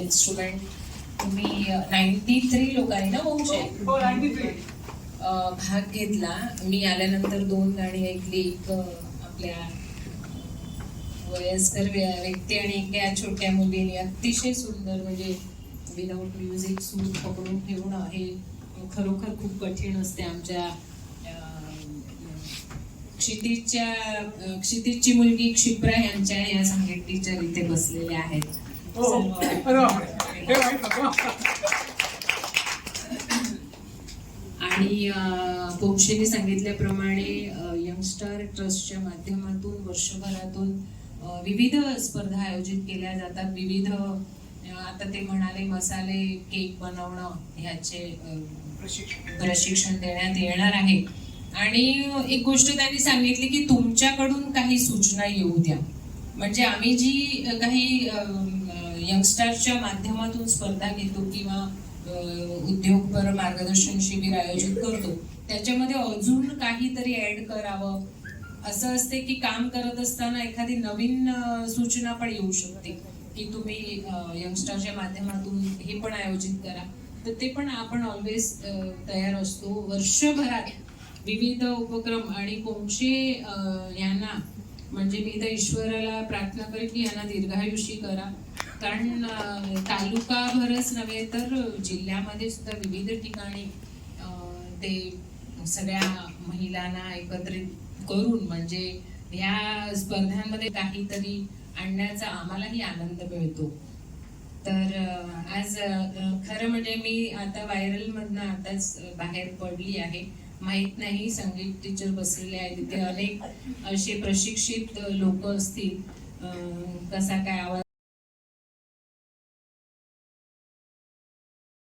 Instrument तुम्ही ninety three लोकांनी ना वंशे हो भाग घेतला. मी आल्यानंतर दोन गाणी ऐकली. एक आपल्या वयस्कर व्य- व्यक्ती आणि एक या छोट्या मुलीने अतिशय सुंदर म्हणजे विदाऊट म्युझिक सूर पकडून ठेवणं हे खरोखर खूप कठीण असते आमच्या क्षितिजच्या क्षितिजची मुलगी क्षिप्रा यांच्या या संगीत टीचर इथे बसलेले आहेत. हो. आणि पोपशेने सांगितल्याप्रमाणे यंगस्टार ट्रस्टच्या माध्यमातून वर्षभरातून विविध स्पर्धा आयोजित केल्या जातात. विविध आता ते म्हणाले मसाले केक बनवणं ह्याचे प्रशिक्षण. देण्यात येणार आहे. आणि एक गोष्ट त्यांनी सांगितली की तुमच्याकडून काही सूचना येऊ द्या. म्हणजे आम्ही जी काही यंगस्टरच्या माध्यमातून स्पर्धा घेतो किंवा उद्योगपर मार्गदर्शन शिबिर आयोजित करतो. त्याच्यामध्ये अजून काहीतरी ऍड करावं. असं असते की काम करत असताना एखादी नवीन सूचना पण येऊ शकते की तुम्ही यंगस्टरच्या माध्यमातून हे पण आयोजित करा. तर ते पण आपण ऑलवेज तयार असतो. वर्षभरात विविध उपक्रम आणि कोणचे यांना म्हणजे मी तर ईश्वराला प्रार्थना करेन की यांना दीर्घायुषी करा. कारण तालुकाभरच नव्हे तर जिल्ह्यामध्ये सुद्धा विविध ठिकाणी ते सगळ्या महिलांना एकत्रित करून म्हणजे ह्या स्पर्धांमध्ये काहीतरी आणण्याचा आम्हालाही आनंद मिळतो. तर आज खरं म्हणजे मी आता व्हायरल मधनं आताच बाहेर पडली आहे. माहीत नाही संगीत टीचर बसलेले आहेत. तिथे अनेक असे प्रशिक्षित लोक असतील. कसा काय आवाज